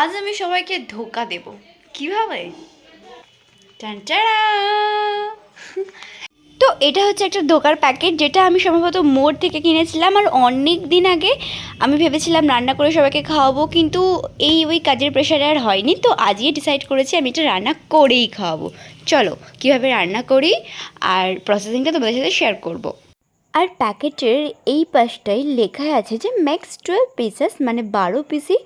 আজ আমি সবাইকে ধোকা দেব কীভাবে! তো এটা হচ্ছে একটা ধোকার প্যাকেট, যেটা আমি সম্ভবত মোড় থেকে কিনেছিলাম আর অনেক দিন আগে আমি ভেবেছিলাম রান্না করে সবাইকে খাওয়াবো, কিন্তু এই ওই কাজের প্রেশারে আর হয়নি তো আজই ডিসাইড করেছি আমি এটা রান্না করেই খাওয়াবো চলো, কীভাবে রান্না করি আর প্রসেসিংটা তোমাদের সাথে শেয়ার করব। আর প্যাকেটের এই পাশটায় লেখা আছে যে ম্যাক্স টুয়েলভ পিসেস মানে বারো পিসই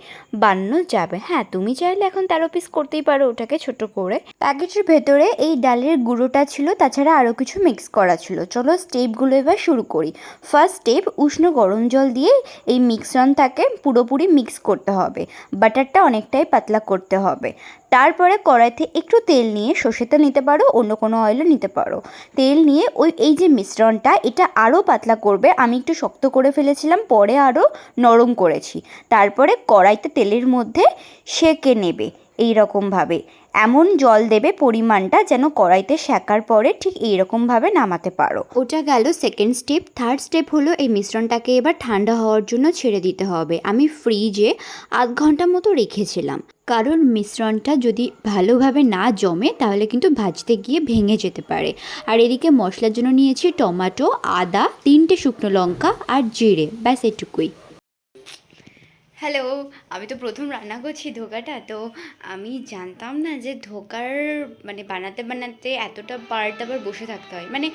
বানানো যাবে। হ্যাঁ তুমি চাইলে এখন তেরো পিস করতেই পারো ওটাকে ছোট করে। প্যাকেটের ভেতরে এই ডালের গুঁড়োটা ছিল, তাছাড়া আরও কিছু মিক্স করা ছিল। চলো স্টেপগুলো এবার শুরু করি। ফার্স্ট স্টেপ উষ্ণ গরম জল দিয়ে এই মিক্সরনটাকে পুরোপুরি মিক্স করতে হবে। বাটারটা অনেকটাই পাতলা করতে হবে। তারপরে কড়াইতে একটু তেল নিয়ে সর্ষে তেল নিতে পারো, অন্য কোনো অয়েলও নিতে পারো। তেল নিয়ে ওই, এই যে মিশ্রণটা, এটা আরও পাতলা করবে। আমি একটু শক্ত করে ফেলেছিলাম, পরে আরও নরম করেছি। তারপরে কড়াইতে তেলের মধ্যে সেকে নেবে। এই রকমভাবে এমন জল দেবে পরিমাণটা যেন কড়াইতে সেকার পরে ঠিক এইরকমভাবে নামাতে পারো। ওটা গেল সেকেন্ড স্টেপ থার্ড স্টেপ হলো এই মিশ্রণটাকে এবার ঠান্ডা হওয়ার জন্য ছেড়ে দিতে হবে। আমি ফ্রিজে আধ ঘণ্টা মতো রেখেছিলাম। কারণ মিশ্রণটা যদি ভালোভাবে না জমে তাহলে কিন্তু ভাজতে গিয়ে ভেঙে যেতে পারে। আর এদিকে মশলার জন্য নিয়েছি টমেটো, আদা, তিনটে শুকনো লঙ্কা আর জিরে। ব্যাস এটুকুই। হ্যালো আমি তো প্রথম রান্না করছি ধোকাটা, তো আমি জানতাম না যে ধোকার মানে বানাতে বানাতে এতটা পার্ট আবার বসে থাকতে হয়। মানে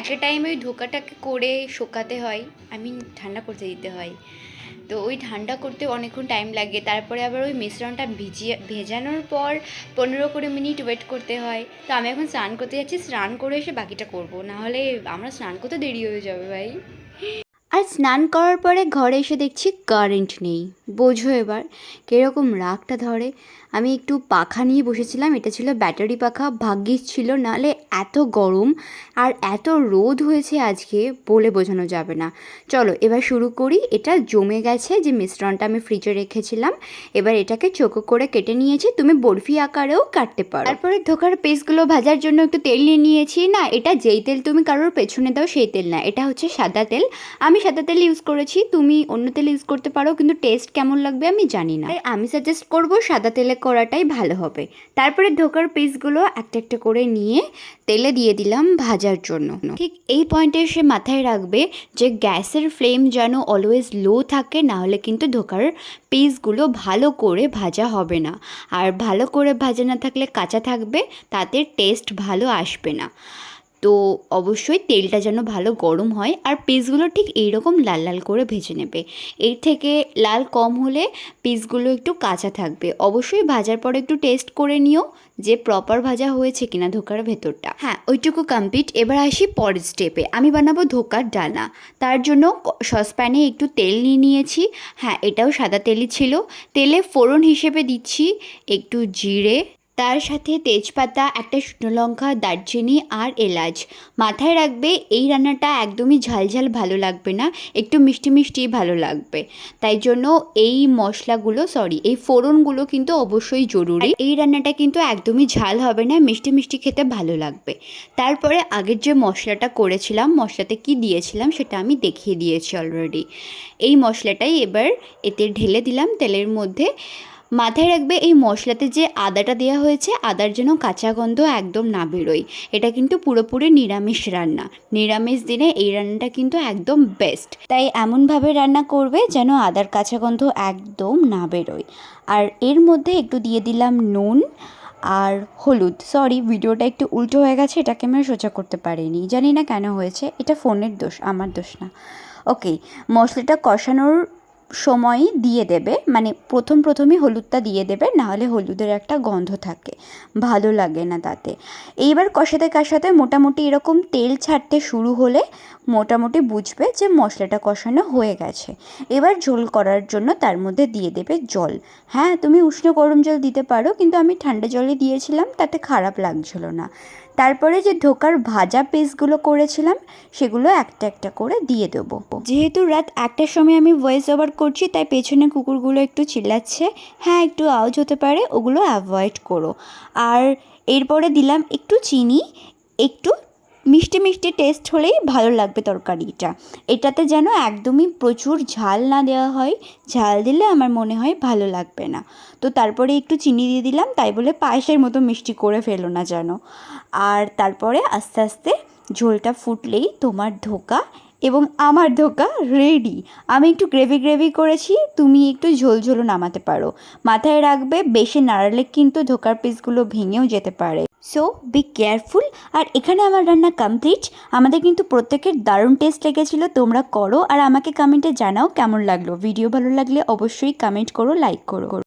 একটা টাইমে ওই ধোকাটাকে করে শোকাতে হয় আমি ঠান্ডা করতে দিতে হয়। তো ওই ঠান্ডা করতে অনেকক্ষণ টাইম লাগে, তারপরে আবার ওই মিশ্রণটা ভিজিয়ে, ভেজানোর পর পনেরো কুড়ি মিনিট ওয়েট করতে হয়। তো আমি এখন স্নান করতে যাচ্ছি, স্নান করে এসে বাকিটা করব। নাহলে আমরা স্নান করতে দেরি হয়ে যাবে ভাই। আর স্নান করার পরে ঘরে এসে দেখছি কারেন্ট নেই। বোঝো এবার কীরকম রাগটা ধরে। আমি একটু পাখা নিয়ে বসেছিলাম, এটা ছিল ব্যাটারি পাখা, ভাগ্যিস ছিল, নাহলে এত গরম আর এত রোদ হয়েছে আজকে বলে বোঝানো যাবে না। চলো এবার শুরু করি, এটা জমে গেছে যে মিশ্রণটা আমি ফ্রিজে রেখেছিলাম। এবার এটাকে চোখো করে কেটে নিয়েছি, তুমি বরফি আকারেও কাটতে পারো। তারপরে ধোকার পেস্টগুলো ভাজার জন্য একটু তেল নিয়ে নিয়েছি। না, এটা যেই তেল তুমি কারোর পেছনে দাও, সেই তেল না, এটা হচ্ছে সাদা তেল। আমি সাদা তেল ইউজ করেছি, তুমি অন্য তেল ইউজ করতে পারো, কিন্তু টেস্ট কেমন লাগবে আমি জানি না। তাই আমি সাজেস্ট করব সাদা তেলে করাটাই ভালো হবে। তারপরে ধোকার পিসগুলো একটা একটা করে নিয়ে তেলে দিয়ে দিলাম ভাজার জন্য। ঠিক এই পয়েন্টে সে মাথায় রাখবে যে গ্যাসের ফ্লেম যেন অলওয়েজ লো থাকে, না হলে কিন্তু ধোকার পিসগুলো ভালো করে ভাজা হবে না। আর ভালো করে ভাজা না থাকলে কাঁচা থাকবে, তাতে টেস্ট ভালো আসবে না। তো অবশ্যই তেলটা যেন ভালো গরম হয় আর পিসগুলো ঠিক এইরকম লাল লাল করে ভেজে নেবে। এর থেকে লাল কম হলে পিসগুলো একটু কাঁচা থাকবে। অবশ্যই ভাজার পরে একটু টেস্ট করে নিও যে প্রপার ভাজা হয়েছে কিনা ধোকার ভেতরটা। হ্যাঁ ওইটুকু কমপ্লিট এবার আসি পরের স্টেপে আমি বানাবো ধোকার ডানা তার জন্য সসপ্যানে একটু তেল নিয়ে নিয়েছি। হ্যাঁ এটাও সাদা তেলই ছিল। তেলে ফোড়ন হিসেবে দিচ্ছি একটু জিরে তার সাথে তেজপাতা, একটা শুকনো লঙ্কা, দারচিনি আর এলাচ। মাথায় রাখবে, এই রান্নাটা একদমই ঝালঝাল ভালো লাগবে না, একটু মিষ্টি মিষ্টি ভালো লাগবে। তাই জন্য এই মশলাগুলো সরি এই ফোড়নগুলো কিন্তু অবশ্যই জরুরি। এই রান্নাটা কিন্তু একদমই ঝাল হবে না, মিষ্টি মিষ্টি খেতে ভালো লাগবে। তারপরে আগের যে মশলাটা করেছিলাম, মশলাতে কি দিয়েছিলাম সেটা আমি দেখিয়ে দিয়েছি অলরেডি এই মশলাটাই এবার এতে ঢেলে দিলাম, তেলের মধ্যে। মাথায় রাখবে এই মশলাতে যে আদাটা দেওয়া হয়েছে, আদার যেন কাঁচা গন্ধ একদম না বেরোয়। এটা কিন্তু পুরোপুরি নিরামিষ রান্না। নিরামিষ দিনে এই রান্নাটা কিন্তু একদম বেস্ট তাই এমনভাবে রান্না করবে যেন আদার কাঁচা গন্ধ একদম না বেরোয়। আর এর মধ্যে একটু দিয়ে দিলাম নুন আর হলুদ। সরি ভিডিওটা একটু উল্টো হয়ে গেছে, এটাকে আমি সোজা করতে পারিনি। জানি না কেন হয়েছে, এটা ফোনের দোষ, আমার দোষ না। ওকে মশলাটা কষানোর সময়ই দিয়ে দেবে মানে প্রথম প্রথমই হলুদটা দিয়ে দেবে, নাহলে হলুদের একটা গন্ধ থাকে, ভালো লাগে না তাতে। এইবার কষাতে কষাতে মোটামুটি এরকম তেল ছাড়তে শুরু হলে মোটামুটি বুঝবে যে মশলাটা কষানো হয়ে গেছে। এবার ঝোল করার জন্য তার মধ্যে দিয়ে দেবে জল। হ্যাঁ তুমি উষ্ণ গরম জল দিতে পারো, কিন্তু আমি ঠান্ডা জলে দিয়েছিলাম, তাতে খারাপ লাগছিল না। তারপরে যে ধোকার ভাজা পিসগুলো করেছিলাম, সেগুলো একটা একটা করে দিয়ে দেবো। যেহেতু রাত একটার সময় আমি ভয়েস ওভার করছি, তাই পেছনে কুকুরগুলো একটু চিল্লাচ্ছে। হ্যাঁ একটু আওয়াজ হতে পারে, ওগুলো অ্যাভয়েড করো। আর এরপরে দিলাম একটু চিনি, একটু মিষ্টি মিষ্টি টেস্ট হলেই ভালো লাগবে তরকারিটা। এটাতে যেন একদমই প্রচুর ঝাল না দেওয়া হয়, ঝাল দিলে আমার মনে হয় ভালো লাগবে না। তো তারপরে একটু চিনি দিয়ে দিলাম, তাই বলে পায়েসের মতো মিষ্টি করে ফেলো না যেন। আর তারপরে আস্তে আস্তে ঝোলটা ফুটলেই তোমার ধোকা এবং আমার ধোকা রেডি আমি একটু গ্রেভি গ্রেভি করেছি, তুমি একটু ঝোল ঝোলও নামাতে পারো। মাথায় রাখবে, বেশি নাড়ালে কিন্তু ধোকার পিসগুলো ভেঙেও যেতে পারে। সো বি কেয়ারফুল আর এখানে আমার রান্না কমপ্লিট আমাদের কিন্তু প্রত্যেকের দারুণ টেস্ট লেগেছিলো। তোমরা করো। আর আমাকে কমেন্টে জানাও কেমন লাগল। ভিডিও ভালো লাগলে অবশ্যই কমেন্ট করো লাইক করো।